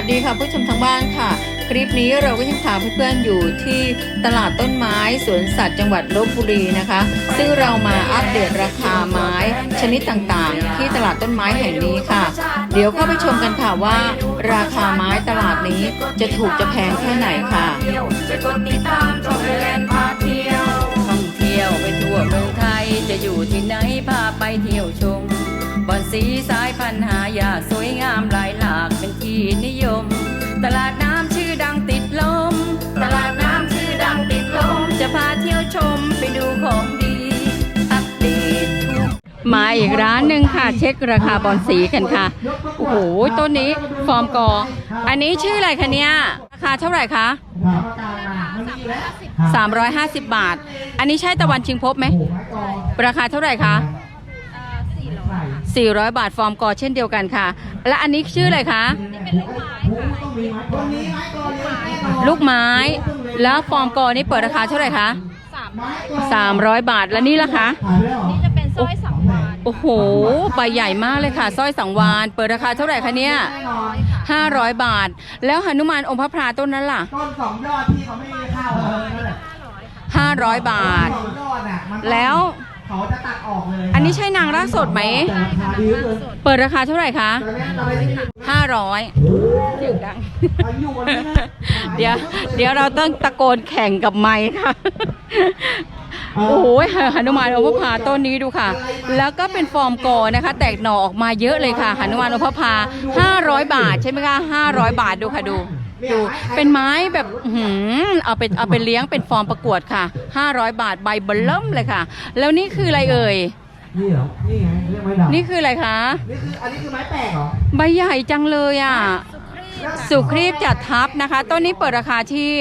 วัสดีค่ะผู้ชมทางบ้านค่ะ คลิปนี้เราก็ยังพาเพื่อนๆอยู่ที่ตลาดต้นไม้สวนสัตว์จังหวัดลบบุรีนะคะ ซึ่งเรามาอัปเดตราคาไม้ชนิดต่างๆ ที่ตลาดต้นไม้แห่งนี้ค่ะ เดี๋ยวเข้าไปชมกันค่ะว่า ราคาไม้ตลาดนี้จะถูกจะแพงแค่ไหนค่ะองแลนพาเที่ยวท่องเที่ยวไปทั่วเมืองไทยจะอยู่ที่ไหนพาไปเที่ยวชมบอนสีสายพันหายากสวยงามหลายหลากเป็นที่นิยม ลาดน้ำชื่อดังติดลม ตลาดน้ำชื่อดังติดลม จะพาเที่ยวชมไปดูของดี อัปเดตทุก มาอีกร้านหนึ่งค่ะ เช็คราคาบอลสีกันค่ะ โอ้โห ต้นนี้ฟอร์มกอ อันนี้ชื่ออะไรคะเนี่ย ราคาเท่าไหร่คะ 350 บาท อันนี้ใช่ตะวันชิงพบไหม ราคาเท่าไหร่คะ 400 บาทฟอร์มกอเช่นเดียวกันค่ะ และอันนี้ชื่ออะไรคะลูกไม้ แล้วฟอร์มกอนี่เปิดราคาเท่าไหร่คะ300 บาทแล้วนี่ล่ะคะนี่จะเป็นสร้อยสังวานโอ้โหใบใหญ่มากเลยค่ะสร้อยสังวาน เปิดราคาเท่าไหร่คะเนี่ย500 บาท แล้วหนุมานองค์พระพราต้นนั้นล่ะต้นสองยอดที่เขาไม่ได้เข้าเลยนั่นแหละ500บาทสองยอดอะมันต้องแล้ว เขาจะตัดออกเลยอันนี้ใช่นางรากสดไหม แต่ราคาดีเลยเปิดราคาเท่าไหร่คะตอนนี้เราไปที่500เสียงดังมันอยู่บนนี้นะเดี๋ยวเดี๋ยวเราต้องตะโกนแข่งกับไม้ค่ะ โอ้โหหนุมานองค์พระพาต้นนี้ดูค่ะ แล้วก็เป็นฟอร์มกอนะคะ แตกหน่อออกมาเยอะเลยค่ะหนุมานองค์พระพา500 บาทใช่ไหมคะ500 บาทดูค่ะดู ดูเป็นไม้แบบอื้อหือเอาไปเอาไปเลี้ยงเป็นฟอร์มประกวดค่ะ 500 บาทใบเบลเริ่มเลยค่ะ แล้วนี่คืออะไรเอ่ยนี่เหรอ นี่ไงเรียกไม้ด่างนี่คืออะไรคะ นี่คืออันนี้คือไม้แปลกเหรอ ใบใหญ่จังเลยอะ สุครีบจัดทับนะคะ ต้นนี้เปิดราคาที่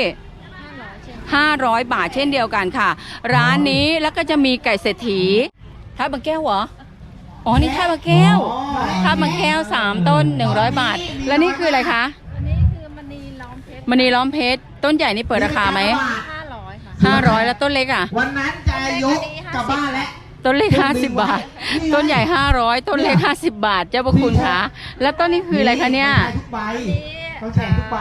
500 บาทเช่นเดียวกันค่ะ ร้านนี้แล้วก็จะมีไก่เศรษฐีท่าบางแก้วเหรอ อ๋อ นี่ท่าบางแก้วท่าบางแก้ว 3 ต้น 100 บาท แล้วนี่คืออะไรคะ อันนี้คือมณีล้อ มเพชรมณีล้อมเพชรต้นใหญ่นี่เปิดราคาไหม500ค่ะ500แล้วต้นเล็กอะ วันนั้นจะยกกลับบ้านแล้ว ต้นเล็ก50บาท ต้นใหญ่500ต้นเล็ก50บาท เจ้าพระคุณค่ะแล้วต้นนี้คืออะไรคะเนี่ยทุกใบต้องแข่งทุกใบ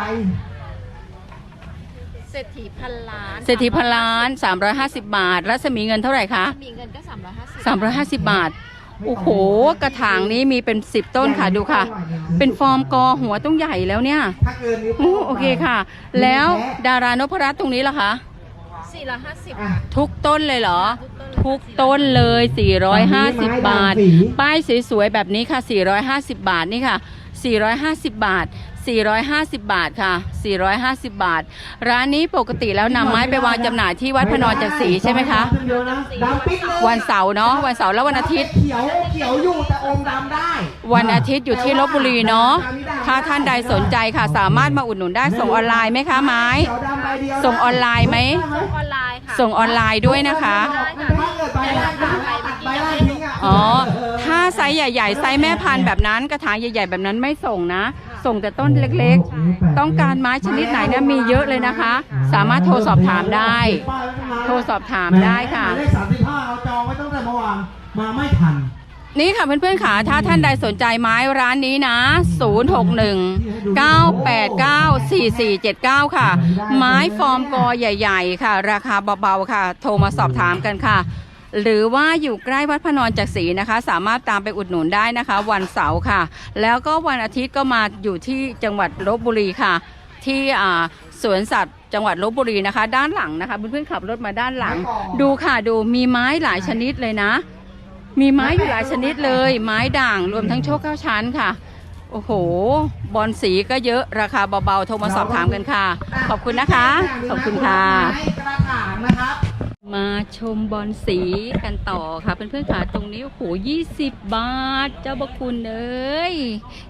เศรษฐีพันล้านเศรษฐีพันล้าน350บาท รัศมีเงินเท่าไหร่คะมีเงินก็350 350บาท โอ้โห กระถางนี้มีเป็น10ต้นค่ะดูค่ะ เป็นฟอร์มกอหัวต้องใหญ่แล้วเนี่ยถ้าเกินนิ้วโอ้โอเคค่ะ แล้วดารานพรัตน์ตรงนี้ล่ะคะ450อะค่ะ ทุกต้นเลยเหรอ ทุกต้นเลย 450 บาท ป้ายสวยๆ แบบนี้ค่ะ 450 บาทนี่ค่ะ 450 บาท 450 บาทค่ะ 450 บาท ร้านนี้ปกติแล้วนำไม้ไปวางจำหน่ายที่วัดพระนอนจักรีใช่ไหมคะเดียวนะดำปิ๊กเลยวันเสาร์เนาะ วันเสาร์และวันอาทิตย์ เขียวเขียวอยู่แต่อมดำได้วันอาทิตย์อยู่ที่ลบบุรีเนาะ ถ้าท่านใดสนใจค่ะ สามารถมาอุดหนุนได้ส่งออนไลน์ไหมคะไม้ เขียวดำใบเดียวส่งออนไลน์ไหม ออนไลน์ค่ะ ส่งออนไลน์ด้วยนะคะ ถ้าเกิดใบแรกตัดใบแรกทิ้งอะอ๋อ ถ้าไซส์ใหญ่ ๆ ไซส์แม่พันธุ์แบบนั้นกระถางใหญ่ ๆ แบบนั้นไม่ส่งนะ ส่งแต่ต้นเล็กๆ ต้องการไม้ชนิดไหนเนี่ยมีเยอะเลยนะคะ สามารถโทรสอบถามได้ โทรสอบถามได้ค่ะเลขสามสิบห้าเราจองไว้ตั้งแต่เมื่อวานมาไม่ทันนี่ค่ะเพื่อนๆค่ะถ้าท่านใดสนใจไม้ร้านนี้นะ 061 989 4479 ค่ะ ไม้ฟอร์มกอใหญ่ ๆ ค่ะ ราคาเบาๆค่ะ โทรมาสอบถามกันค่ะ หรือว่าอยู่ใกล้วัดพระนอนจักรีนะคะ สามารถตามไปอุดหนุนได้นะคะ วันเสาร์ค่ะ แล้วก็วันอาทิตย์ก็มาอยู่ที่จังหวัดลบบุรีค่ะ ที่อ่าสวนสัตว์จังหวัดลบบุรีนะคะ ด้านหลังนะคะเพื่อนๆขับรถมาด้านหลัง ดูค่ะดูมีไม้หลายชนิดเลยนะ มีไม้อยู่หลายชนิดเลย ไม้ด่างรวมทั้งโชคเก้าชั้นค่ะโอ้โห บอลสีก็เยอะราคาเบาๆ โทรมาสอบถามกันค่ะ ขอบคุณนะคะ ขอบคุณค่ะให้กระถางนะครับ มาชมบอลสีกันต่อค่ะเพื่อนๆค่ะตรงนี้โอ้โห20บาท เจ้าบคุณเอ้ย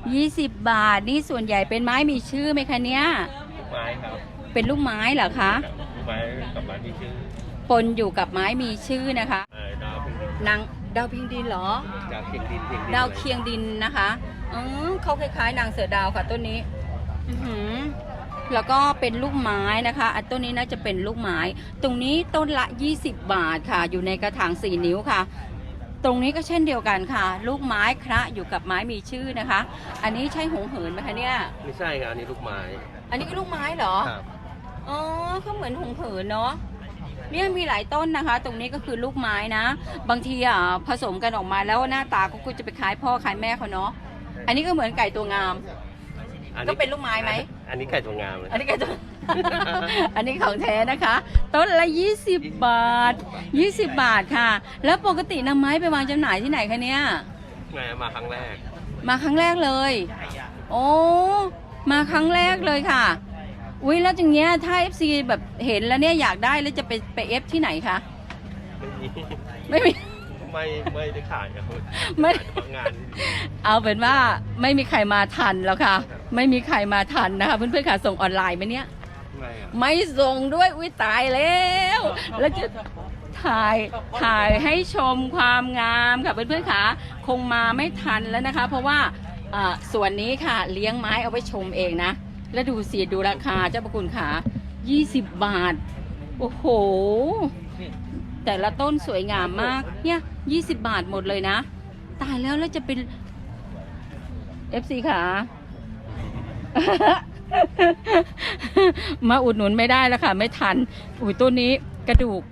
20บาทนี่ส่วนใหญ่เป็นไม้มีชื่อไหมคะเนี่ยลูกไม้ครับเป็นลูกไม้เหรอคะลูกไม้กับไม้ที่ชื่อปนอยู่กับไม้มีชื่อนะคะเอ่อดาวพิมพ์นางดาวพิงดินเหรอดาวเคียงดินเคียงดินดาวเคียงดินนะคะอืมเขาคล้ายๆ นางเสือดาวค่ะต้นนี้ อือหือ แล้วก็เป็นลูกไม้นะคะ อันต้นนี้น่าจะเป็นลูกไม้ ตรงนี้ต้นละ 20 บาทค่ะ อยู่ในกระถาง 4 นิ้วค่ะ ตรงนี้ก็เช่นเดียวกันค่ะ ลูกไม้คระอยู่กับไม้มีชื่อนะคะ อันนี้ใช่หงเหินไหมคะเนี่ย ไม่ใช่ครับอันนี้ลูกไม้อันนี้ก็ลูกไม้เหรอ ครับอ๋อก็เหมือนหงเหินเนาะ เนี่ยมีหลายต้นนะคะ ตรงนี้ก็คือลูกไม้นะ บางทีอะผสมกันออกมาแล้วหน้าตาก็จะไปคล้ายพ่อคล้ายแม่เขาเนาะ อันนี้ก็เหมือนไก่ตัวงามอั ก็เป็นลูกไม้ไหม อันนี้ไก่ตัวงามเลย อันนี้ก็จะ อันนี้ของแท้นะคะ ต้นละ 20 บาท 20 บาทค่ะ แล้วปกตินำไม้ไปวางจำหน่ายที่ไหนคะเนี่ย ไงมาครั้งแรก มาครั้งแรกเลย โอ้ มาครั้งแรกเลยค่ะ อุ้ยแล้วอย่างเงี้ยถ้า FC แบบเห็นแล้วเนี่ยอยากได้แล้วจะไปไปเอฟที่ไหนคะ ไม่มี ไม่มี ไม่ไม่ได้ขายครับไม่ขายเฉพาะงาน เอาเป็นว่าไม่มีใครมาทันแล้วค่ะ ไม่มีใครมาทันนะคะเพื่อนๆค่ะส่งออนไลน์ไหมเนี่ยไม่ครับไม่ส่งด้วยอุ้ยตายแล้ว แล้วจะถ่ายถ่ายให้ชมความงามค่ะเพื่อนๆค่ะคงมาไม่ทันแล้วนะคะ เพราะว่าอ่าส่วนนี้ค่ะเลี้ยงไม้เอาไว้ชมเองนะ แล้วดูสิดูราคาเจ้าประคุณค่ะ20 บาท โอ้โห แต่ละต้นสวยงามมาก เนี่ย20บาทหมดเลยนะ ตายแล้วแล้วจะเป็น FC ค่ะมาอุดหนุนไม่ได้แล้วค่ะ ไม่ทัน อุ้ยต้นนี้กระดูก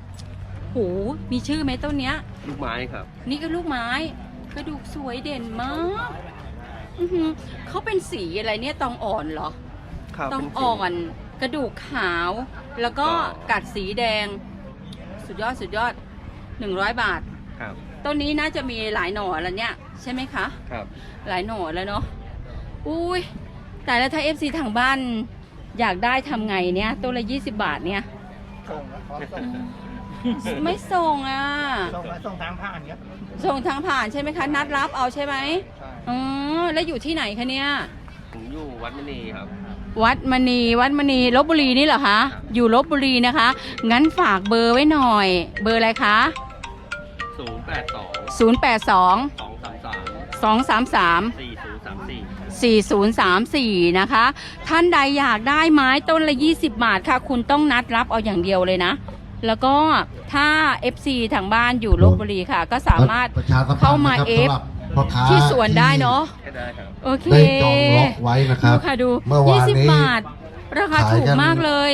โหมีชื่อไหมต้นเนี้ย ลูกไม้ครับ นี่ก็ลูกไม้ กระดูกสวยเด่นมากอื้อหือเขาเป็นสีอะไรเนี่ยตองอ่อนเหรอ ครับตองเป็นสี อ่อน กระดูกขาว แล้วก็ก็กัดสีแดง สุดยอดสุดยอดหนึ่งร้อยบาท ครับ ต้นนี้น่าจะมีหลายหน่อแล้วเนี่ย ใช่ไหมคะ ครับ หลายหน่อแล้วเนาะอุ้ยแต่แล้วถ้า FC ทางบ้านอยากได้ทำไงเนี่ยตัวละ20บาทเนี่ย ส่งนะขอส่งไม่ส่งอะ ส่งมาส่งทางผ่านครับส่งทางผ่านใช่ไหมคะ นัดรับเอาใช่ไหมใช่อ๋อแล้วอยู่ที่ไหนคะเนี่ย ผมอยู่วัดมณีครับ วัดมณีวัดมณีลบบุรีนี่เหรอคะอยู่ลบบุรีนะคะ งั้นฝากเบอร์ไว้หน่อย เบอร์อะไรคะ082 082 233 233 4034 4034 นะคะ ท่านใดอยากได้ไม้ต้นละ 20 บาทค่ะ คุณต้องนัดรับเอาอย่างเดียวเลยนะ แล้วก็ถ้า FC ทางบ้านอยู่ลบบุรีค่ะ ก็สามารถ ประชาสัมพันธ์เข้ามานะครับเอฟ สำหรับ พ่อค้าที่สวนได้เนาะให้ได้ครับโอเคได้จองล็อกไว้นะครับดูค่ะดูเมื่อวานนี้ 20 บาท ราคาขายถูกกัน มากเลย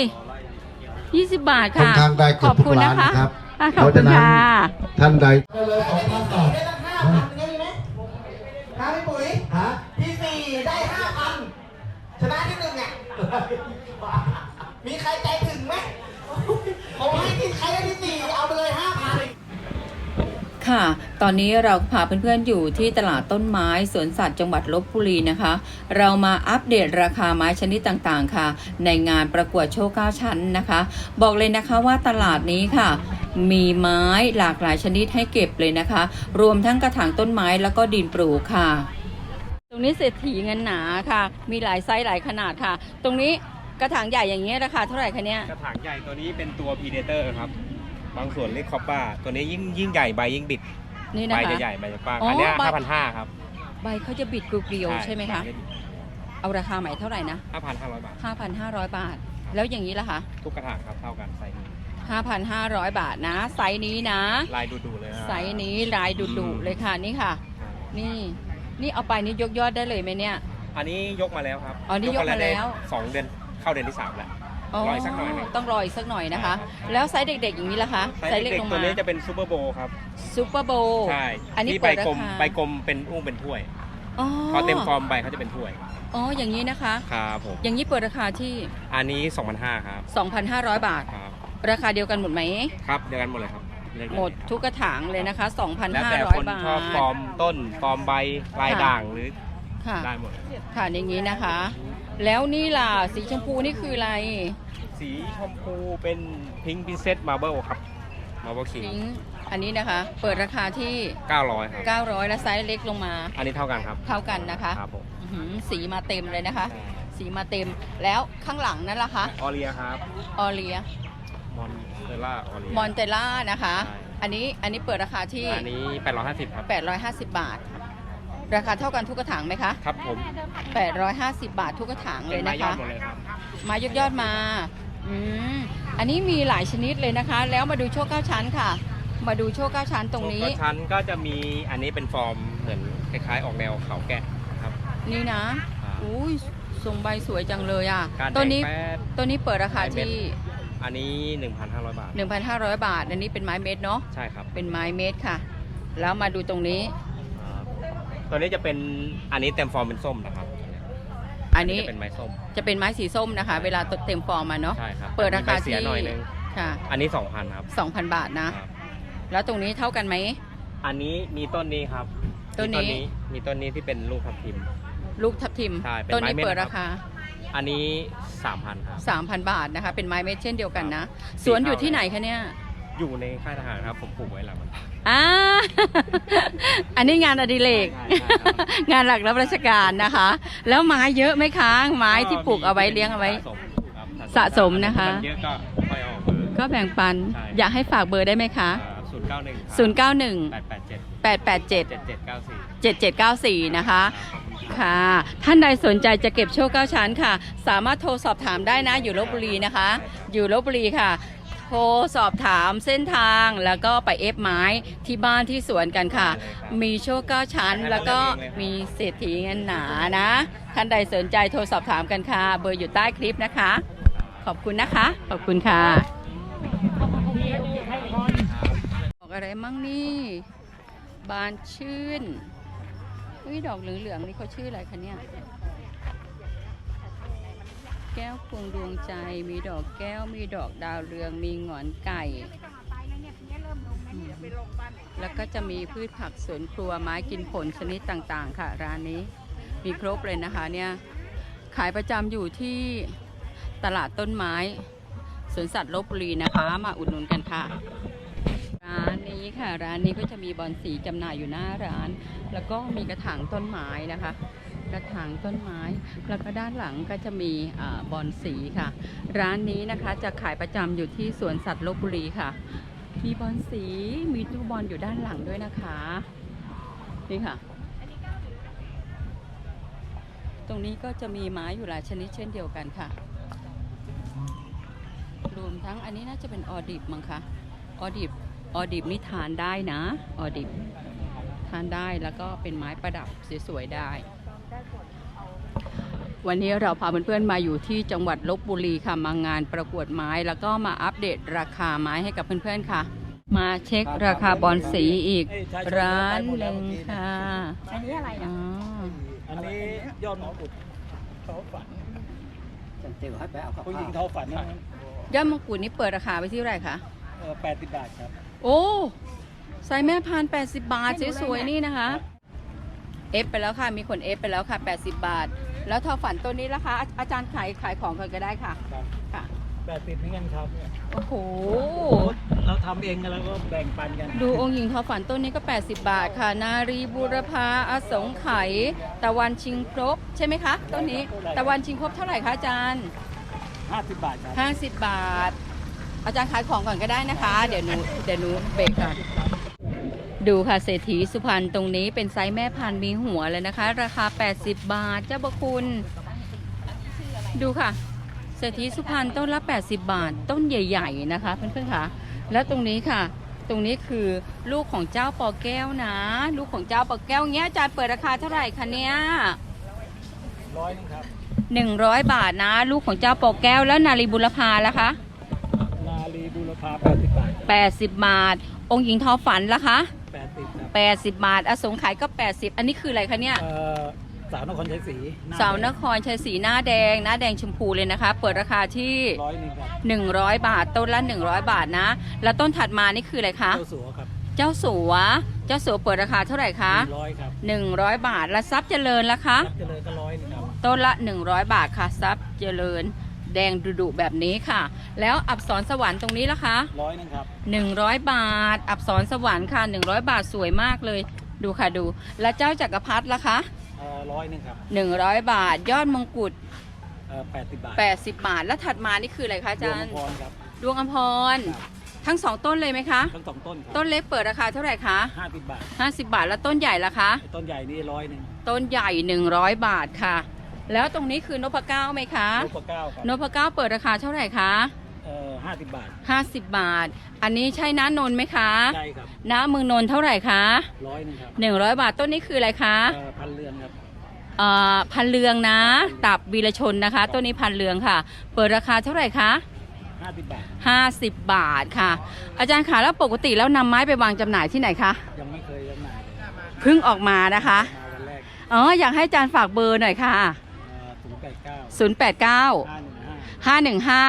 20 บาทค่อนค่ะข้างได้ขเกืออบบทุกคุณร้านะนคะนะครับอะขเพอบราะคุฉะณนั้นค่ะ ท่านใด ได้เลยสองพันบาทได้ละห้าพันง่ายไหมฮะพี่ปุ๋ยฮะที่สี่ได้ห้าพันชนะที่หนึ่งอะ มีใครใจถึงไหมผมให้ที่ใครได้ที่สี่เอาไปเลยห้าพัน ค่ะ ตอนนี้เราพาเพื่อนๆอยู่ที่ตลาดต้นไม้สวนสัตว์จังหวัดลบบุรีนะคะ เรามาอัปเดตราคาไม้ชนิดต่างๆค่ะ ในงานประกวดโชว์เก้าชั้นนะคะ บอกเลยนะคะว่าตลาดนี้ค่ะ มีไม้หลากหลายชนิดให้เก็บเลยนะคะ รวมทั้งกระถางต้นไม้แล้วก็ดินปลูกค่ะ ตรงนี้เศรษฐีเงินหนาค่ะ มีหลายไซส์หลายขนาดค่ะ ตรงนี้กระถางใหญ่อย่างเงี้ยราคาเท่าไหร่คะเนี่ยกระถางใหญ่ตัวนี้เป็นตัวพีเดเตอร์ครับ บางส่วนเรียกคอปป้า ตัวนี้ยิ่งยิ่งใหญ่ใบยิ่งบิดนี่ใบนะคะจะใหญ่ใบจะกว้างอ๋ออัอันเนี้ยใบ ห้าพันห้าครับใบเขาจะบิดกรุบเกลียวใช่ไหมคะ เอาราคาใหม่เท่าไหร่นะ ห้าพันห้าร้อยบาท 5,500 บาทแล้วอย่างนี้ล่ะคะทุกกระถางครับเท่ากันไซส์นี้5,500 บาทนะ ไซส์นี้นะ ลายดูๆเลยนะไซส์นี้ลายดุๆเลยค่ะนี่ค่ะนี่นี่เอาไปนี่ยกยอดได้เลยไหมเนี่ย อันนี้ยกมาแล้วครับอ๋อนี่ยกมาแล้วได้สองเดือนเข้าเดือนที่สามแล้ว รออีกสักหน่อยหนึ่งต้องรออีกสักหน่อยนะคะ แล้วไซส์เด็กๆอย่างนี้ล่ะคะไซส์เล็กลงตัวมานี้จะเป็นซูเปอร์โบว์ครับซูเปอร์โบว์ใช่อันนี้ที่เปิใบดรากลมคาใบกลมเป็นอุ้งเป็นถ้วยอ๋อพอเต็มฟอร์มใบเขาจะเป็นถ้วยอ๋ออย่างนี้นะคะ ครับผมอย่างนี้เปิดราคาที่ อันนี้2,500ครับ2,500 บาท ครับราคาเดียวกันหมดไหม ครับเดียวกันหมดเลยครับเลือกไหมดทุกกระถางเลยนะคะ แล้วแต่คน2,500 บาชอบฟอทร์มต้นฟอร์มใบลายด่างหรือค่ะได้หมด ค่ะอย่างนี้นะคะ แล้วนี่ล่ะสีชมพูนี่คืออะไรสีชมพูเป็นพิงค์พิเซตมาเบิลครับมาเบิลคิงพิงค์อันนี้นะคะ เปิดราคาที่ 900ครับ900 และไซส์เล็กลงมาอันนี้เท่ากันครับเท่ากันนะคะครับผมอื้อหือสีมาเต็มเลยนะคะ สีมาเต็มแล้วข้างหลังนั่นล่ะคะออเรียครับออเลียมอนเตล่าออเรียมอนเตล่านะคะใช่อันนี้อันนี้เปิดราคาที่ อันนี้ 850ครับ850 บาท ราคาเท่ากันทุกกระถางไหมคะครับผม850 บาททุกกระถางเลเป็ยนไม้นะยอคะดหมดเลยครับมายกยอดมาอืมอันนี้มีหลายชนิดเลยนะคะ แล้วมาดูโชคเก้าชั้นค่ะ มาดูโชคเก้าชั้นตรงนี้โชว์ก็ชั้นก็จะมีอันนี้เป็นฟอร์มเหมือนคล้ายๆ ออกแนวเขาแกะนะครับ นี่นะอ่าอุ้ยทรงใบสวยจังเลยอะการแดตัวงนี้แป๊ดตัวนี้เปิดราคาไม้เม็ดที่อันนี้ 1,500 บาท 1,500 บาท อันนี้เป็นไม้เม็ดเนาะใช่ครับเป็นไม้เม็ดค่ะ แล้วมาดูตรงนี้ครับ ตัวนี้จะเป็นอันนี้เต็มฟอร์มเป็นส้มนะครับอันนี้จะเป็นไม้ส้มจะเป็นไม้สีส้มนะคะ เวลาเต็มฟอร์มมาเนาะใช่ครับเปิดราคาอันนี้ใบเสีที่ยหน่อยนึงค่ะ อันนี้2,000ครับ2,000บาทนะครับแล้วตรงนี้เท่ากันไหมอันนี้มีต้นนี้ครับต้นนี้มีมีต้นนี้ที่เป็นลูกทับทิม ลูกทับทิมใช่เป็นต้นนี้ไม้เม็ดเปิดนะราครัคาบอันนี้3,000ครับ3,000บาทนะคะ เป็นไม้เม็ดเช่นเดียวกันนะครับสวนอยู่ที่ไหนคะเนี่ย อยู่ในค่ายทหารครับ ผมปลูกไว้หลังมันอ่า อันนี้งานอดิเรกใช่ใช่ครับงานหลักรับราชการนะคะ แล้วไม้เยอะไหมคะ ไม้ที่ปลูกเอาไว้เลี้ยงเอาไว้ สะสมครับสะสมนะคะ มันเยอะก็ค่อยออกเบอร์ ก็แบ่งปัน ใช่ อยากให้ฝากเบอร์ได้ไหมคะ ศูนย์เก้าหนึ่ง091 แปดแปดเจ็ด887 เจ็ดเจ็ดเก้าสี่ 7794 นะคะ ค่ะ ท่านใดสนใจจะเก็บโชคเก้าชั้นค่ะ สามารถโทรสอบถามได้นะ อยู่ลบบุรีนะคะ อยู่ลบบุรีค่ะ โทรสอบถามเส้นทางแล้วก็ไปเอฟไม้ที่บ้านที่สวนกันค่ะ มีโชคเก้าชั้นแล้วก็มีเศรษฐีเงินหนานะ ท่านใดสนใจโทรสอบถามกันค่ะ เบอร์อยู่ใต้คลิปนะคะ ขอบคุณนะคะ ขอบคุณค่ะดอกอะไรมั่งนี่บานชื่นอุ้ยดอกเหลืองๆนี่เขาชื่ออะไรคะเนี่ย แก้วพวงดวงใจ มีดอกแก้ว มีดอกดาวเรือง มีหงอนไก่อืมแล้วก็จะมีพืชผักสวนครัวไม้กินผลชนิดต่างๆ ค่ะ ร้านนี้มีครบเลยนะคะเนี่ย ขายประจำอยู่ที่ตลาดต้นไม้สวนสัตว์ลบบุรีนะคะ มาอุดหนุนกันค่ะ ร้านนี้ค่ะ ร้านนี้ก็จะมีบอลสีจำหน่ายอยู่หน้าร้าน แล้วก็มีกระถางต้นไม้นะคะ กระถางต้นไม้ แล้วก็ด้านหลังก็จะมีอบอลสีค่ะ ร้านนี้นะคะจะขายประจำอยู่ที่สวนสัตว์ลบบุรีค่ะ มีบอลสีมีตู้บอลอยู่ด้านหลังด้วยนะคะ นี่ค่ะ ตรงนี้ก็จะมีไม้อยู่หลายชนิดเช่นเดียวกันค่ะ รวมทั้งอันนี้น่าจะเป็นออดิบมั้งคะออดิบออดิบนี่ทานได้นะ ออดิบทานได้แล้วก็เป็นไม้ประดับสวยๆได้ วันนี้เราพาเพื่อนๆมาอยู่ที่จังหวัดลบบุรีค่ะมางานประกวดไม้ แล้วก็มาอัปเดตราคาไม้ให้กับเพื่อนๆค่ะ มาเช็คราคาบอลสีอีกร้านหนึ่งค่ะ อันนี้อะไรอ๋อะออันนี้ยอดมงกุฎเขาฝันผู้หญิงเขาฝันนะยอดมงกุฎนี่เปิดราคาไปที่เท่าไหร่คะแปดสิบบาทครับ โอ้ไซส์แม่พันแปดสิบบาทสวยๆนี่นะคะ เอฟไปแล้วค่ะ มีคนเอฟไปแล้วค่ะ 80 บาท แล้วทอฝันตัวนี้ละคะอาอาจารย์ขายขายของกันก็ได้ค่ะ ครับค่ะ แปดสิบนี่กันครับโอ้โห เราทำเองกันแล้วก็แบ่งปันกันดูองค์หญิงทอฝันต้นนี้ก็ 80 บาทค่ะ นารีบูรพาอสงไขยตะวันชิงครบ ใช่ไหมคะต้นนี้ ตะวันชิงครบเท่าไหร่คะอาจารย์ ห้าสิบบาทครับ50 บาท อาจารย์ขายของก่อนก็ได้นะคะ เดี๋ยวหนูเดี๋ยวหนูเบรกค่ะ ดูค่ะเศรษฐีสุพรรณตรงนี้เป็นไซส์แม่พันธุ์มีหัวเลยนะคะ ราคา 80 บาทเจ้าบะคุณ ดูค่ะเศรษฐีสุพรรณต้นละ 80 บาท ต้นใหญ่ ๆ นะคะ เพื่อนๆค่ะ แล้วตรงนี้ค่ะ ตรงนี้คือลูกของเจ้าปอแก้วนะ ลูกของเจ้าปอแก้วเงี้ยอาจารย์เปิดราคาเท่าไหร่คะเนี่ยร้อยนึงครับ100บาทนะ ลูกของเจ้าปอแก้วแล้วนารีบุรพาล่ะคะ นาลีบูรพาแปดสิบบาท80บาท องค์หญิงทอฝันล่ะคะแปดสิบครับ 80 บาทอสงไขยก็ 80 อันนี้คืออะไรคะเนี่ย เอ่อสาวนครชัยศรีหสาวนครชัยศรีหน้าแดง หน้าแดงชมพูเลยนะคะ เปิดราคาที่ ร้อยนึงครับ100 บาท ต้นละ 100 บาทนะ แล้วต้นถัดมานี่คืออะไรคะ เจ้าสัวครับเจ้าสัว เจ้าสัวเปิดราคาเท่าไหร่คะ ร้อยครับ100 บาท และทรัพย์เจริญล่ะคะ รับเจริญก็ร้อยนึงครับต้นละ 100 บาทค่ะทรัพย์เจริญ แดงดุๆแบบนี้ค่ะ แล้วอับสรสวรรค์ตรงนี้ล่ะคะร้อยนึงครับ100บาท อับสรสวรรค์ค่ะ100บาทสวยมากเลย ดูค่ะดู แล้วเจ้าจักรพรรดิล่ะคะเอ่อร้อยนึงครับ100บาท ยอดมงกุฎเอ่อแปดสิบบาท80บาท แล้วถัดมานี่คืออะไรคะอาดวจางรย์พรครับดวงอภรครับทั้งสองต้นเลยไหมคะทั้งสองต้นครับต้นเล็กเปิดราคาเท่าไหร่คะห้าสิบบาท50บาทแล้วต้นใหญ่ล่ะคะไอ้ต้นใหญ่นี่ร้อยหนึ่งต้นใหญ่100บาทค่ะ แล้วตรงนี้คือนพเก้าไหมคะลูกปลาเก้าครับนพเก้าเปิดราคาเท่าไหร่คะเอ่อห้าสิบบาท50บาท อันนี้ใช่น้านนท์ไหมคะใช่ครับน้าเมืองนนท์เท่าไหร่คะร้อยหนึงครับ100บาทต้นนี้คืออะไรคะเอ่อพันเรือนครับเอ่อพันเรืองนะ ตับวีรชนนะคะต้นนี้พันเรืองค่ะ เปิดราคาเท่าไหร่คะห้าสิบบาท50บาทค่ะ อาจารย์คะแล้วปกติแล้วนำไม้ไปวางจำหน่ายที่ไหนคะยังไม่เคยจำหน่ายเลยเพิ่งออกมานะคะมาวันแรกอ๋ออยากให้อาจารย์ฝากเบอร์หน่อยค่ะ ศูนย์แปดเก้า089ห้าหนึ่งห้า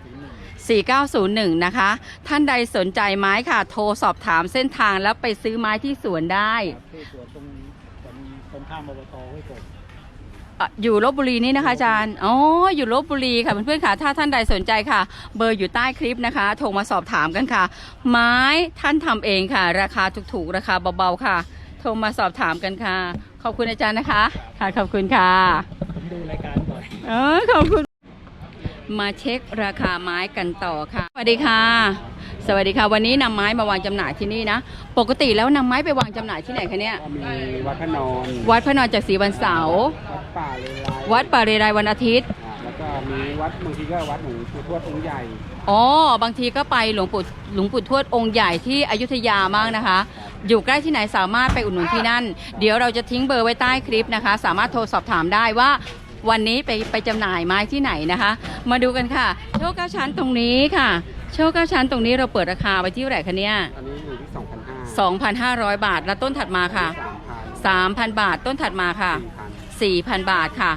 515สี่เก้าศูนย์หนึ่ง4901 นะคะ ท่านใดสนใจไม้ค่ะ โทรสอบถามเส้นทางแล้วไปซื้อไม้ที่สวนได้ครับที่สวนตรงตรงตรงข้ามอบตห้วยกบอะอยู่ลบบุรีนี่นะคะอาจารย์ อ๋อ อยู่ลบบุรีค่ะเพื่อนๆค่ะ ถ้าท่านใดสนใจค่ะ เบอร์อยู่ใต้คลิปนะคะ โทรมาสอบถามกันค่ะ ไม้ท่านทำเองค่ะ ราคาถูกๆ ราคาเบาๆค่ะ โทรมาสอบถามกันค่ะ ขอบคุณอาจารย์นะคะ ค่ะ ขอบคุณค่ะผมดูรายการบ่อยเออขอบคุณ มาเช็คราคาไม้กันต่อค่ะ สวัสดีค่ะ สวัสดีค่ะ วันนี้นำไม้มาวางจำหน่ายที่นี่นะ ปกติแล้วนำไม้ไปวางจำหน่ายที่ไหนคะเนี่ย ก็มีวัดพระนอนวัดพระนอนจากศรีวันเสาร์ วัดป่าเลไลวัดป่าเรไรวันอาทิตย์ อ่าแล้วก็มีวัดบางทีก็วัดหลวงปู่ทวดองค์ใหญ่อ๋อ บางทีก็ไปหลวงปู่หลวงปู่ทวดองค์ใหญ่ที่อยุธยามากนะคะ อยู่ใกล้ที่ไหนสามารถไปอุดหนุนที่นั่น เดี๋ยวเราจะทิ้งเบอร์ไว้ใต้คลิปนะคะ สามารถโทรสอบถามได้ว่าวันนี้ไปไปจำหน่ายไม้ที่ไหนนะคะ มาดูกันค่ะ โชคเก้าชั้นตรงนี้ค่ะ โชคเก้าชั้นตรงนี้เราเปิดราคาไว้ที่เท่าไหร่คะเนี่ยอันนี้อยู่ที่2,500 2,500 บาท แล้วต้นถัดมาค่ะ3,000 3,000 บาทต้นถัดมาค่ะ4,000 4,000 บาทค่ะ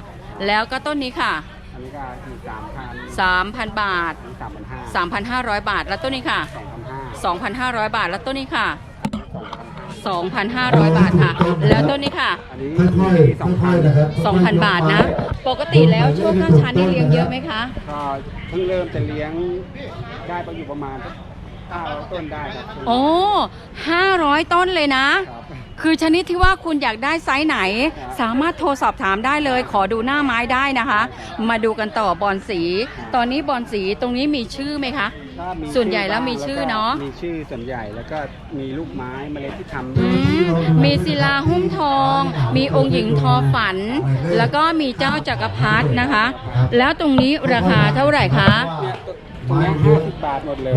แล้วก็ต้นนี้ค่ะ อันนี้ก็อยู่3,000 3,000 บาท อันนี้3,500 3,500 บาท แล้วต้นนี้ค่ะ2,500 2,500 บาท แล้วต้นนี้ค่ะ 2,500 2,500 บาทค่ะ แล้วต้นนี้ค่ะ อันนี้ค่อยๆค่อยๆนะครับ2,000 บาทนะ ปกติแล้วโชคข้าวชั้นนี่เลี้ยงเยอะไหมคะ ก็เพิ่งเริ่มจะเลี้ยงได้ไปอยู่ประมาณ9ต้นได้ครับโอ้500 ต้นเลยนะ ครับ คือชนิดที่ว่าคุณอยากได้ไซส์ไหน สามารถโทรสอบถามได้เลย ขอดูหน้าไม้ได้นะคะ มาดูกันต่อบอลสี ตอนนี้บอลสีตรงนี้มีชื่อไหมคะ ก็มีส่วนใหญ่แล้วมีชื่อเนอะ มีชื่อส่วนใหญ่แล้วก็มีลูกไม้เมล็ดที่ทำอืมมีศิลาหุ้มทอง มีองค์หญิงทอฝัน แล้วก็มีเจ้าจักรพรรดินะคะ แล้วตรงนี้ราคาเท่าไหร่คะ เนี่ยตรงเนี้ห้าสิบบาทหมดเลย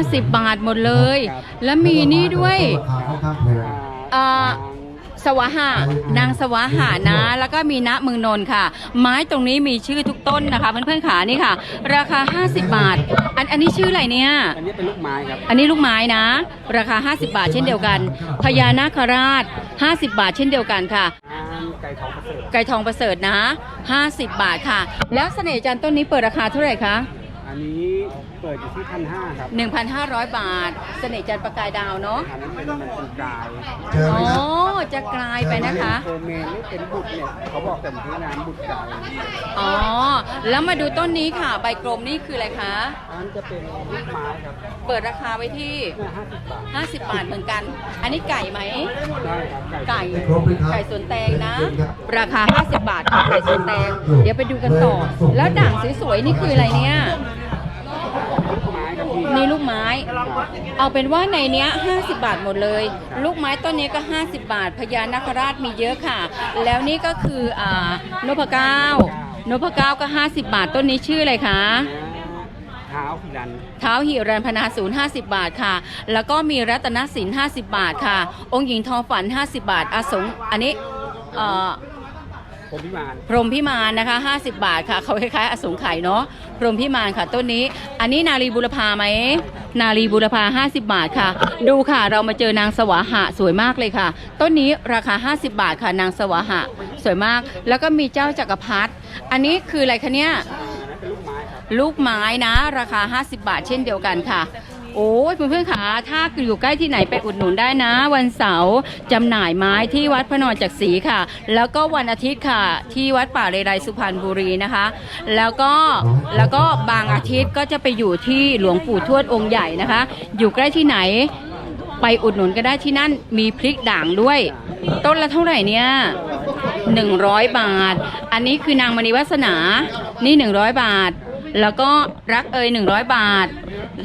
50 บาทหมดเลย แล้วมีนี่ด้วยราคาค่อนข้างแพงอ่า สวะหานางสวะหานะ แล้วก็มีณเมืองนนท์ค่ะ ไม้ตรงนี้มีชื่อทุกต้นนะคะเพื่อนๆขานี่ค่ะ ราคา 50 บาท อันอันนี้ชื่ออะไรเนี่ย อันนี้เป็นลูกไม้ครับ อันนี้ลูกไม้นะ ราคา 50 บาทเช่นเดียวกัน พญานาคราช 50 บาทเช่นเดียวกันค่ะอันไก่ทองประเสริฐไก่ทองประเสริฐนะ 50 บาทค่ะ แล้วเสน่ห์จันทร์ต้นนี้เปิดราคาเท่าไหร่คะ อันนี้ เปิดอยู่ที่พันห้าครับ1,500 บาท เสน่ห์จันทร์ประกายดาวเนาะ อันนั้นเป็นมันเป็นกายเจออ๋ไหมอครับ จะกลายไปนะคะ โคเมนนี่เป็นบุตรเนี่ยเขาบอกแต่ที่น้ำบุตรกายอ๋อ แล้วมาดูต้นนี้ค่ะ ใบกลมนี่คืออะไรคะ อันนั้นจะเป็นลูกไม้ครับเปิดราคาไว้ที่ เนี่ยห้าสิบบาท50 บาทเหมือนกัน อันนี้ไก่ไหม ได้ครับไก่ ไก่ ครบไหมครับไก่สวนแตงนะ ราคา 50 บาทค่ะไก่สวนแตง เดี๋ยวไปดูกันต่อ แล้วด่างสวยๆนี่คืออะไรเนี่ยลูกไม้ครับพี่นี่ลูกไม้ เอาเป็นว่าในเนี้ย 50 บาทหมดเลย ลูกไม้ต้นนี้ก็ 50 บาทพญานาคราชมีเยอะค่ะ แล้วนี่ก็คืออ่านพเก้านพเก้าก็ 50 บาทต้นนี้ชื่ออะไรคะเท้าพิรันเท้าหิรันพนาศูนย์50บาทค่ะ แล้วก็มีรัตนสิน50บาทค่ะ องค์หญิงทองฝัน50บาทอาสงอันนี้เอ่อ ผมพิมานพรหมพิมานนะคะ 50 บาทค่ะ เขาคล้ายๆอสงไข่เนาะพรหมพิมานค่ะต้นนี้ อันนี้นารีบุรพาไหมนารีบุรพา 50 บาทค่ะ ดูค่ะเรามาเจอนางสวาหะสวยมากเลยค่ะ ต้นนี้ราคา 50 บาทค่ะ นางสวาหะสวยมาก แล้วก็มีเจ้าจักรพรรดิอันนี้คืออะไรคะเนี่ยอันนั้นเป็นลูกไม้ครับลูกไม้นะ ราคา 50 บาทเช่นเดียวกันค่ะ โอ้ยเพื่อนๆค่ะถ้าอยู่ใกล้ที่ไหนไปอุดหนุนได้นะ วันเสาร์จำหน่ายไม้ที่วัดพระนอนจักรีค่ะ แล้วก็วันอาทิตย์ค่ะ ที่วัดป่าเรไรสุพรรณบุรีนะคะ แล้วก็แล้วก็บางอาทิตย์ก็จะไปอยู่ที่หลวงปู่ทวดองค์ใหญ่นะคะ อยู่ใกล้ที่ไหนไปอุดหนุนก็ได้ที่นั่นมีพริกด่างด้วย ต้นละเท่าไหร่เนี่ย100 บาท อันนี้คือนางมณีวาสนานี่ 100 บาท แล้วก็รักเอย100 บาท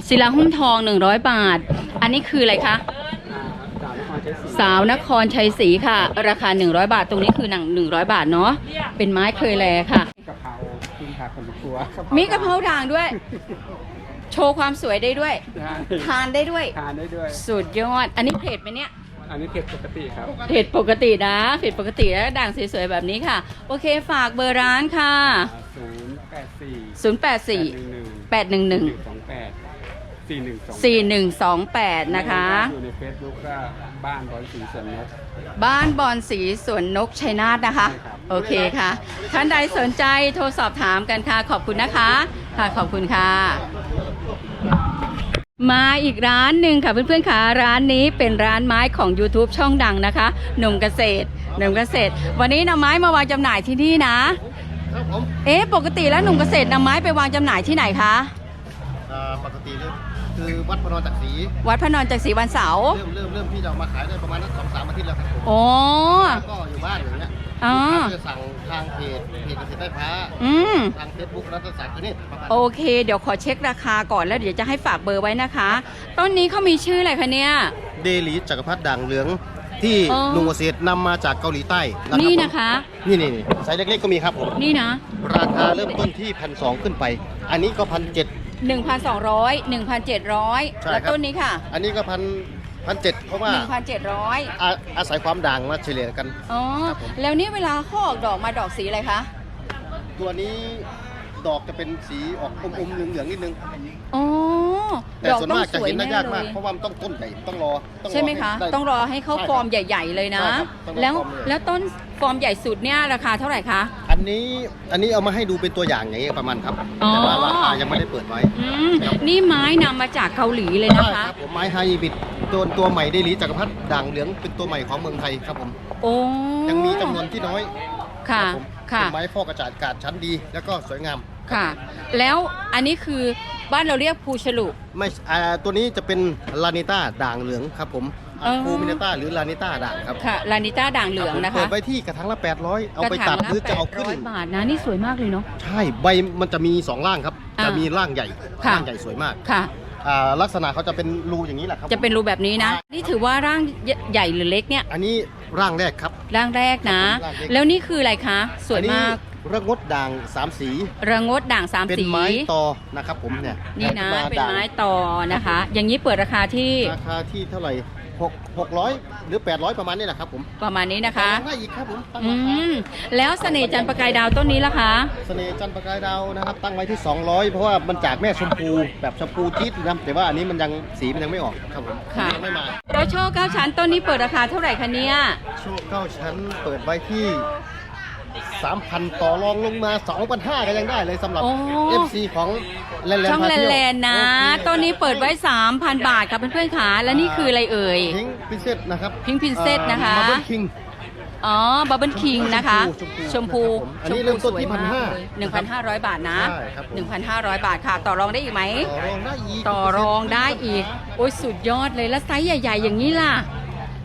ศิลาหุ้มทอง 100 บาท อันนี้คืออะไรคะสาวนครชัยศรีสาวนครชัยศรีค่ะ ราคา 100 บาท ตรงนี้คือหนัง 100 บาทเนาะ เป็นไม้เคยแลค่ะ กะเพรากินผักคนครัวมีกะเพราด่างด้วย โชว์ความสวยได้ด้วย ทานได้ด้วย ทานได้ด้วย สุดยอด อันนี้เผ็ดไหมเนี่ย อันนี้เผ็ดปกติครับ เผ็ดปกตินะ เผ็ดปกติแล้วด่างสวยๆแบบนี้ค่ะ โอเคฝากเบอร์ร้านค่ะศูนย์แปดสี่084แปดหนึ่งหนึ่ง811สองแปดสี่หนึ่งสอง4128 นะคะ อยู่ในเฟซบุ๊กก็บ้านบอลสีสวนนก บ้านบอนสีสวนนกชัยนาทนะคะใช่ครับโอเคค่ะ ท่านใดสนใจโทรสอบถามกันค่ะ ขอบคุณนะคะ ค่ะ ขอบคุณค่ะ มาอีกร้านหนึ่งค่ะเพื่อนๆค่ะร้านนี้เป็นร้านไม้ของ YouTube ช่องดังนะคะหนุ่มเกษตรหนุ่มเกษตร วันนี้นำไม้มาวางจำหน่ายที่นี่นะ ครับผมเอ๊ะปกติแล้วหนุ่มเกษตรนำไม้ไปวางจำหน่ายที่ไหนคะอ่าปกติเนี่ยคือวัดพระนอนจักรีวัดพระนอนจากศรีวันเสาร์เริ่มเริ่มเริ่มที่จะเอามาขายได้ประมาณสักสองสามอาทิตย์แล้วครับผมโอ้แล้วก็อยู่บ้านอย่างเงี้ยอ๋อก็จะสั่ง ทางเพจเพจเกษตรได้พ้า อืม ทางเฟซบุ๊กรัฐศาสตร์ตัวนี้ประมาณโอเค เดี๋ยวขอเช็คราคาก่อนแล้วเดี๋ยวจะให้ฝากเบอร์ไว้นะคะ ต้นนี้เขามีชื่ออะไรคะเนี่ย เดลีจักรพรรดิด่างเหลือง ที่อ๋อ ลุงเกษตรนำมาจากเกาหลีใต้รับนี่ผมนะคะนี่นี่นี่ไซส์เล็กๆก็มีครับผม นี่นะ ราคาเริ่มต้นที่พันสองขึ้นไป อันนี้ก็พันเจ็ด 1,200 1,700 ใช่แล้วครับต้นนี้ค่ะ อันนี้ก็พัน พันเจ็ดเพราะว่า1,700อาอาศัยความด่างมาเฉลี่ยกัน อ๋อ ครับผม แล้วนี่เวลาเขาออกดอกมาดอกสีอะไรคะ ตัวนี้ดอกจะเป็นสีออกอมๆเหลืองๆนิดนึง อ๋อ แต่ดอกส่วนต้องมากจะสวยเห็นได้แน่ยากเลมากย เพราะว่ามันต้องต้นใหญ่ต้องรอต้องรอใช่ไหมคะ ด้ ต้องรอให้เข้าใช่ฟอร์มใหญ่ ๆ เลยนะ ใช่ครับต้องรอแล้วฟอร์มเลยแล้วต้นฟอร์มใหญ่สุดเนี่ยราคาเท่าไหร่คะ อันนี้อันนี้เอามาให้ดูเป็นตัวอย่างอย่างนี้ประมาณครับอ๋อ แต่ว่าราคายังไม่ได้เปิดไว้ อืมนี่ไม้นำมาจากเกาหลีเลยนะใช่คะครับผมไม้ไฮบริดตัวตัวใหม่เดลีจักรพรรดิด่างเหลืองเป็นตัวใหม่ของเมืองไทยครับผมโอ้ยังมีจำนวนที่น้อยค่ะ รับผมค่ะ เป็นไม้ฟอกกระจาดกาดชั้นดี แล้วก็สวยงาม ค่ะ แล้วอันนี้คือบ้านเราเรียกภูฉลุไม่อ่าตัวนี้จะเป็นลานิต้าด่างเหลืองครับผมอ๋อคูมิเนต้าหรือลานิต้าด่างครับค่ะลานิต้าด่างเหลืองนะเปิคะดไว้ที่กระถางละ 800 เอาไปกระถตังดหรือจะเอาละขึ้น 800บาทนะนี่สวยมากเลยเนาะ ใช่ใบมันจะมี 2 ร่างครับ อ่าจะมีร่างใหญ่ค่ะ ร่างใหญ่สวยมากค่ะ อ่าลักษณะเขาจะเป็นรูอย่างนี้แหละครับจะเป็นรูแบบนี้นะ นี่ถือว่าร่างใหญ่หรือเล็กเนี่ย อันนี้ร่างแรกครับ ร่างแรกนะ ร่างเล็กแล้วนี่คืออะไรคะ สวยอันนี้มาก ระงดด่างสามสีระงดด่างสามเป็นสีไม้ตอนะครับผมเนี่ยนี่นะแผ่ขึ้าเป็นด่างไม้ต่อนะคะ อย่างนี้เปิดราคาที่ราคาที่เท่าไหร่หกหกร้อยหรือ800ประมาณนี้แหละครับผมประมาณนี้นะคะ ได้อีกครับผมตั้งอืราคามแล้วเสน่ห์จันทร์ประกายดาวต้นนี้ล่ะคะ เสน่ห์จันทร์ประกายดาวนะครับ ตั้งไว้ที่ 200 เพราะว่ามันจากแม่ชมพูแบบชมพูจี๊ดนะแต่ว่าอันนี้มันยังสีมันยังไม่ออกครับผมค่ะ ยังไม่มา แล้วโชว์เก้าชั้นต้นนี้เปิดราคาเท่าไหร่คะเนี่ยโชคเก้าชั้นเปิดไว้ที่ 3,000 ต่อรองลงมา 2,500 ก็ยังได้เลยสำหรับ โอ้ FC ของแลนแลนช่องพาแลเที่ยวนๆนะโอเคต้นนี้เปิดไว้ 3,000 บาทค่ะเพื่อนๆค่ะและนี่คืออะไรเอ่ย พิงพิเศษนะครับ Pink Princess นะคะบับเบิ้ลคิง อ๋อบับเบิลคิงนะคะ ชชมมพูพูครับผมอันนี้เริ่มต้นที่ชพูสวยาก1,500เลย1,500บาทนะใช่ครับผม1,500บาทค่ะ ต่อรองได้อีกไหม ต่อรองได้อีกต่อรองได้อีก โอ้ยสุดยอดเลยแล้วไซส์ใหญ่ ๆ อย่างนี้ล่ะ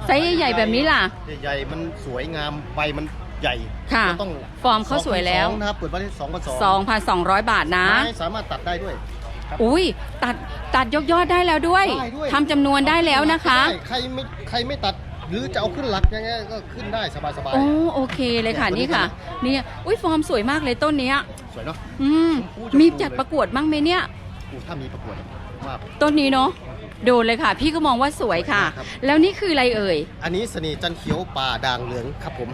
ไซส์ใหญ่ๆแบบนี้ล่ะ ใหญ่ๆมันสวยงามใบมัน ใหญ่ค่ะก็ต้องฟอร์มเขาสวยแล้ว 2,200นะครับเปิดไว้ที่2,200 2,200 บาทนะ ไม้สามารถตัดได้ด้วยครับ อุ้ยตัดตัดยกยอดได้แล้วด้วยได้ด้วย ทำจำนวนได้แล้วนะคะ ได้ใครไม่ใครไม่ตัดหรือจะเอาขึ้นหลักยังไงก็ขึ้นได้สบายโอ้โอเคเลยค่ะเนี่ยนี่ค่ะเนี่ยอุ้ยฟอร์มสวยมากเลยต้นเนี้ยๆสวยเนาะ อืมชมพูชมพู มีจัดประกวดบ้างไหมเนี่ย อู้ถ้ามีประกวดว่า ต้นนี้เนาะโดนเลยค่ะ พี่ก็มองว่าสวยค่ะ ครับ แล้วนี่คืออะไรเอ่ย อันนี้เสน่ห์จันทร์เขียวป่าด่างเหลืองครับผม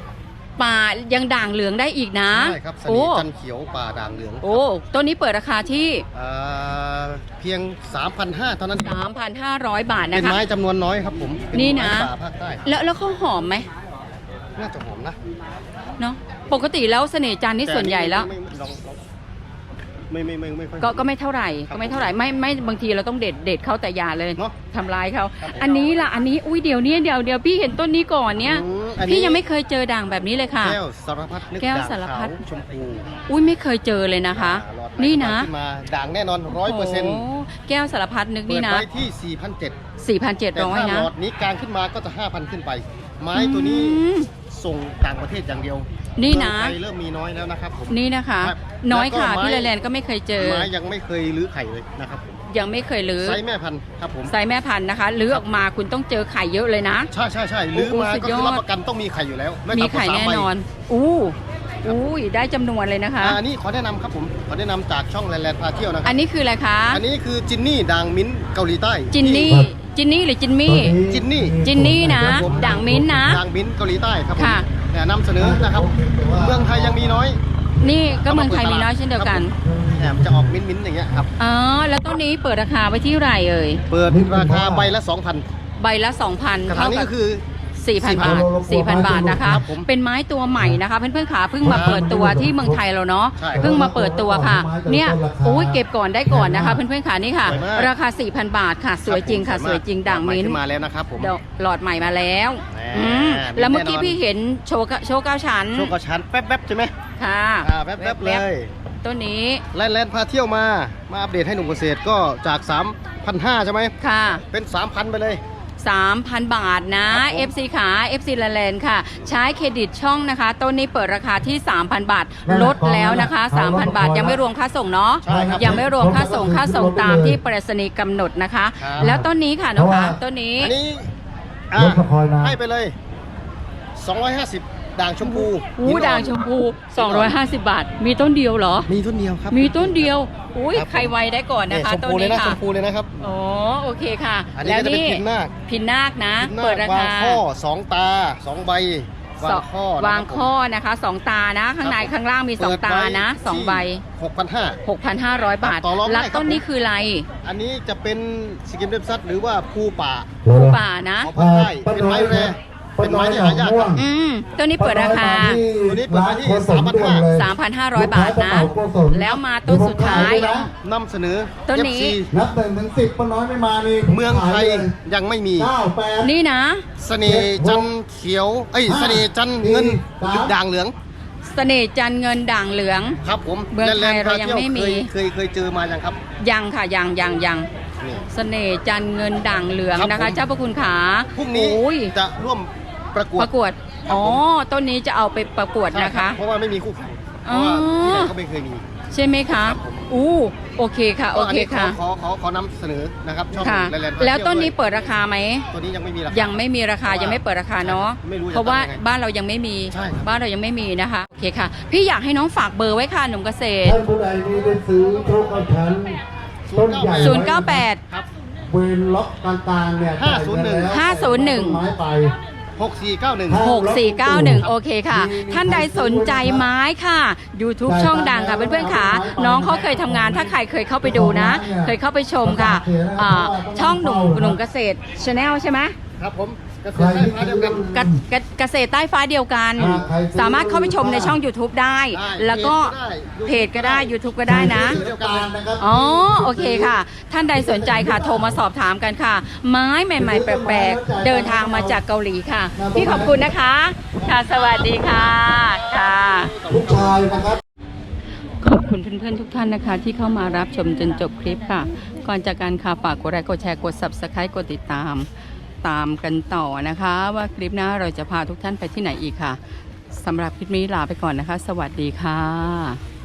ป่ายังด่างเหลืองได้อีกนะใช่ครับเสโอ้น่ห์จันทร์เขียวป่าด่างเหลืองโอ้ต้นนี้เปิดราคาที่ อ่าเพียง 3,500เท่านั้น3,500 บาทเป็นะนคะ ไม้จำนวนน้อยครับผมเป็นี่นะ ไม้ป่าภาคใต้แล้วแล้วเขาหอมไหมน่าจะหอมนะเนาะปกติแล้วเสน่ห์จันทร์นี่ส่วนใหญ่แล้ว ไม่ไม่ลองลอง ไม่ไม่ไม่ไม่ค่อย ก็ก็ไม่เท่าไหร่ครับก็ไม่เท่าไหร่ไม่ไม่บางทีเราต้องเด็ดเด็ดเขาแต่อยาเลยเนอะทำร้ายเขาครับผมอันนี้ล่ะอันนี้อุ้ยเดี๋ยวนี้เดี๋ยวเดี๋ยวพี่เห็นต้นนี้ก่อนเนี่ยอืมอันนี้ พี่ยังไม่เคยเจอด่างแบบนี้เลยค่ะ แก้วสารพัดนึกแก้วด่างสารพัด ขาวชมพูอุ้ยไม่เคยเจอเลยนะคะ อ่าหลอดไม้นี่นะที่มาด่างแน่นอนร้อยเปอร์เซ็นต์โแก้วสารพัดนึกเปินี่ดนะ ไว้ที่ 4,700 แต่ถ้า4,700นะหลอดนี้กลางขึ้นมาก็จะ 5,000 ขึ้นไป ไม้ตัวนี้อืมส่งต่างประเทศอย่างเดียว นี่นะ เมืองไทยเริ่มมีน้อยแล้วนะครับผม นี่นะคะ ครับน้อยค่ะแล้วก็ไม้ พี่แลนด์ก็ไม่เคยเจอ ไม้ยังไม่เคยรื้อไข่เลยนะครับผมยังไม่เคยลื้อไซส์แม่พันธุ์ครับผม ไซส์แม่พันธุ์นะคะลื้อออกมาคุณต้องเจอไข่เยอะเลยนะ ใช่ใช่ใช่รื้อโอ้มาสุดก็ยอคือดรับประกันต้องมีไข่อยู่แล้วไม่มีต่ำกว่าไข่สามแน่ใบ นอน อู้อุ้ยได้จำนวนเลยนะคะ อ่าอันนี้ขอแนะนำครับผมขอแนะนำจากช่องแลนแลนพาเที่ยวนะคอัรับนนี้คืออะไรคะ อันนี้คือจินนี่ด่างมิ้นท์เกาหลีใต้จินนี่ จินนี่หรือจินมี่ จินนี่จินนี่นะครับผมด่างมิ้นท์นะ ด่างมิ้นท์เกาหลีใต้ครับผมค่ะ เนี่ยนำเสนอนะครับ เมืองไทยยังมีน้อยนี่ก็เมืองไทยมีน้อยเช่นเดียวกันแหมจะออกมิ้นท์มิ้นท์อย่างเงี้ยครับอ๋อแล้วต้นนี้เปิดราคาไว้ที่เท่าไหร่เอ่ยเปิดราคาใบละ2,000ใบละ2,000กระถาเท่างนี้กับก็คือ 4,000 บาท 4,000 บาทนะคะ ครับผมเป็นไม้ตัวใหม่นะคะ เพื่อนๆขาเพิ่งมาเปิดตัวที่เมืองไทยเราเนาะใช่ครับเพิ่งมาเปิดตัวค่ะ เนี่ยโอ้ยเก็บก่อนได้ก่อนนะคะเพื่อนๆขานี่ค่ะ สวยมาก ราคา 4,000 บาทค่ะ สวยจริงค่ะ สวยจริงด่างมิ้นขึ้นมาแล้วนะครับผม ดอกหลอดใหม่มาแล้วแหมอืมมีแล้วเมื่อกี้แน่นอน พี่เห็นโชว์กะโชว์เก้าชั้นโชคกับชั้นแป๊บๆใช่ไหมค่ะอ่าแป๊บๆเลยต้นนี้แลนแลนพาเที่ยวมา มาอัปเดตให้หนุ่มเกษตรก็จาก 3,500 ใช่ไหม ค่ะ เป็น 3,000 ไปเลย 3,000 บาทนะครับผม FC ขา FC ละเลนค่ะ ใช้เครดิตช่องนะคะ ต้นนี้เปิดราคาที่ 3,000 บาท ลดแล้วนะคะ 3,000 บาท ยังไม่รวมค่าส่งเนาะใช่ครับ ยังไม่รวมค่าส่งค่าส่งตามที่ไปรษณีย์กำหนดนะคะ ครับ แล้วต้นนี้ค่ะน้องคะต้นนี้ อันนี้รถสะพอยน้ำให้ไปเลย 250 ด่างชมพูอู้หินอ่อนด่างชมพู 250 บาท มีต้นเดียวเหรอ มีต้นเดียวครับ มีต้นเดียวอุ้ยครับผมใครไวได้ก่อนนี่นะคะชมต้นพูเลยนี้นะชค่ะมพูเลยนะครับอ๋อโอเคค่ะอันนี้แล้วก็จะเป็นนี่พินนาคพินนาคนะหน้าเปิดราวางคาข้อสองตาสองใบวางข้อนะวางครับผมข้อนะคะสองตานะ ข้างในครับผมข้างล่างมีสองเปิดตาไว้นะสองที่ใบ6,500 6,500บาทต่อรองได้แล้วครับต้นนี้ผมคืออะไร อันนี้จะเป็นสกิมเดมซัดหรือว่าภูป่าป่านะของภาคใต้เป็นไม้แร เป็นไม้ที่หายากครับ อืมต้นนี้เปิดราคา ตัวนี้เปิดไว้ที่3,500 บาทนะ แล้วมาต้นสุดท้าย นำเสนอ ต้นนี้ FC นับหนึ่งถึงสิบป้าน้อยไม่มานี่เมืองไทยยังไม่มี เก้าแปด นี่นะ เสน่ห์จันทร์เขียว เอ้ย เสน่ห์จันทร์เงินสาม ด่างเหลือง เสน่ห์จันทร์เงินด่างเหลือง ครับผมเมืองไทยแลนด์เรายังไม่มี เคยเคยเคยเจอมายังครับยังค่ะยังยังยัง นี่ เสน่ห์จันทร์เงินด่างเหลืองครับนะคะ ผม เจ้าพระคุณขาพรุ่งนี้โอ้ยจะร่วม ประกวดประกวดครับอ๋อผมต้นนี้จะเอาไปประกวดใช่นะรัคะบเพราะว่าไม่มีคู่แข่งเพอ๋อราะว่าที่ไหนก็ไม่เคยมี ใช่ไหมคะครับผมอู้โอเคค่ะโอเคก็นนี้ค่ะขอขอขอนำเสนอนะครับช่องค่ะแลนด์พาแล้วเที่ยต้นนี้ด้วยเปิดราคาไหมตัวนี้ยังไม่มีราคายังไม่มีราคาเพราะว่ายังไม่เปิดราคาเนาะไม่รู้จะเพราะว่าทำยังไงบ้านเรายังไม่มีใช่ครับบ้านเรายังไม่มีนะคะโอเคค่ะ พี่อยากให้น้องฝากเบอร์ไว้ค่ะหนุ่มเกษตรท่านผู้ใดมีได้ซื้อโชคกับฉันต้นใหญ่098ครับเวนล็อกต่างๆเนี่ยห้าศูนย์หนึ่งจ่ายไปแล้ว501ไม้ไป 6491 6491 โอเคค่ะ ท่านใดสนใจไม้ค่ะ YouTube ช่องดังค่ะเพื่อนๆค่ะ น้องเขาเคยทำงานถ้าใครเคยเข้าไปดูนะ เคยเข้าไปชมค่ะอ่าช่องหนุ่มหนุ่มเกษตรชาแนลใช่ไหมครับผมเก ษตรใต้ฟ้าเดียวกัน กะกะเกษตรใต้ฟ้าเดียวกัน อ่าใครซื้อ สามารถเข้าไปชมในช่อง YouTube ได้ ได้แล้วก็เพเพจจก็ก็ได้ได้ YouTube ก็ได้นะ เดียวกันอ๋อโอเคค่ะ ท่านใดสนใจค่ะ โทรมาสอบถามกันค่ะ ไม้ใหม่ ๆ แปลกๆ เดินทางมาจากเกาหลีค่ะ พี่ขอบคุณนะคะ ค่ะสวัสดีค่ะค่ะ ลูกชายนะครับ ขอบคุณเพื่อนๆทุกท่านนะคะ ที่เข้ามารับชมจนจบคลิปค่ะ ก่อนจากการค่ะฝากกดไลค์กดแชร์กด subscribe กดติดตาม ตามกันต่อนะคะ ว่าคลิปหน้าเราจะพาทุกท่านไปที่ไหนอีกค่ะสำหรับคลิปนี้ลาไปก่อนนะคะ สวัสดีค่ะ